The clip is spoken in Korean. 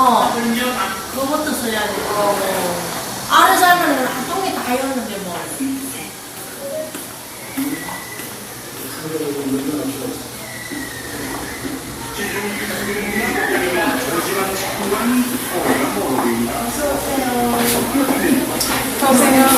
어. 그런 아, 그것도 써야 되고. 아래 살면은 한 통에 다 해오는데 뭐. 어서 오세요.